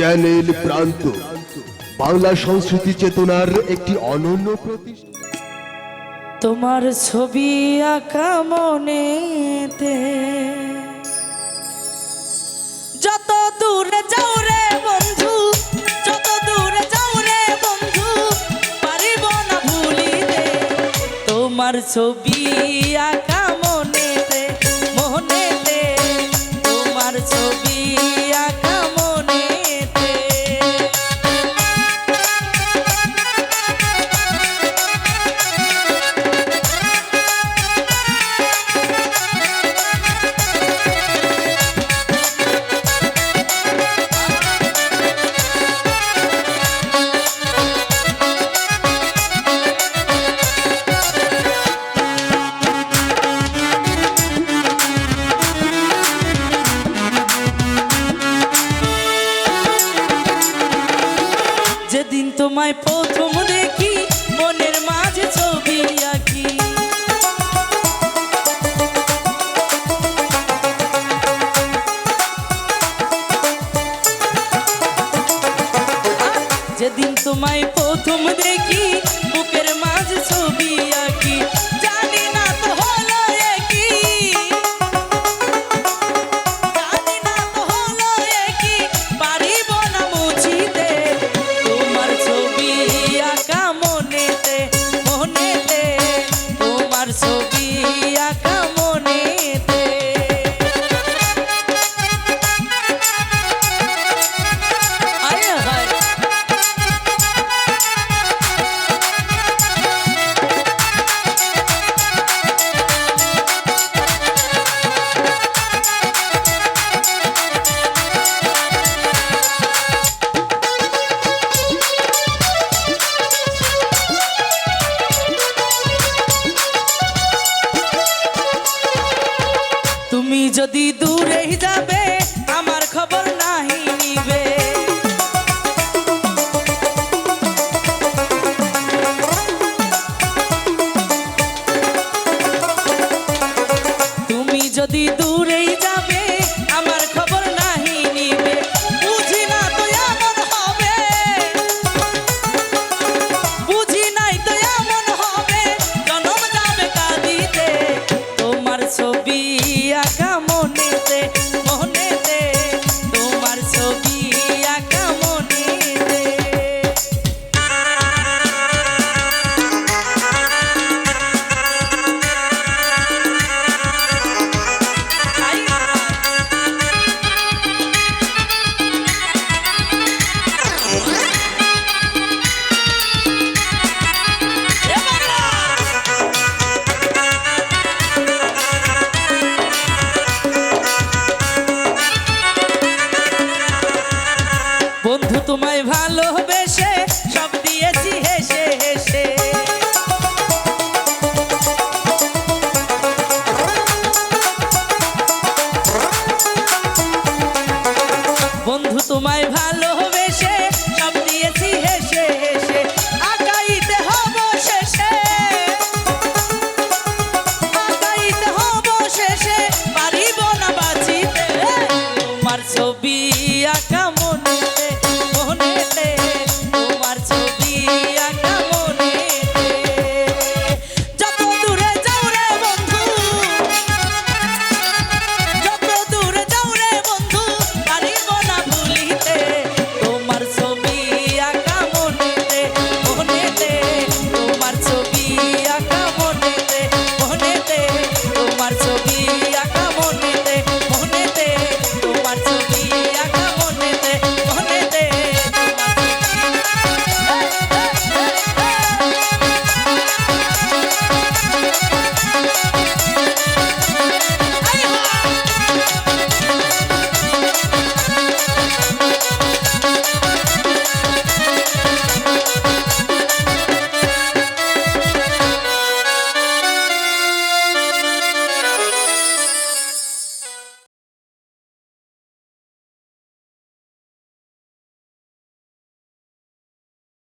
Channel প্রান্ত। বাংলা সংস্কৃতি চেতনার একটি অনন্য প্রতিষ্ঠান তোমার ছবি আঁকা মনেতে। যত দূরে যাও রে বন্ধু, যত দূরে যাও রে বন্ধু, পারিব না ভুলিতে। তোমার ছবি আঁকা তোমায় প্রথম দেখি, মনের মাঝে ছবি আঁকি। যেদিন তোমায় প্রথম দেখি, বুকের মাঝে ছবি আঁকি। যদি দূরে যাবে আমার খবর নাহি নিবে তুমি যদি দূরেই তোমায় ভালোবেসে সব দিয়েছি হেসে হেসে। বন্ধু তোমায় ভালোবেসে সব দিয়েছি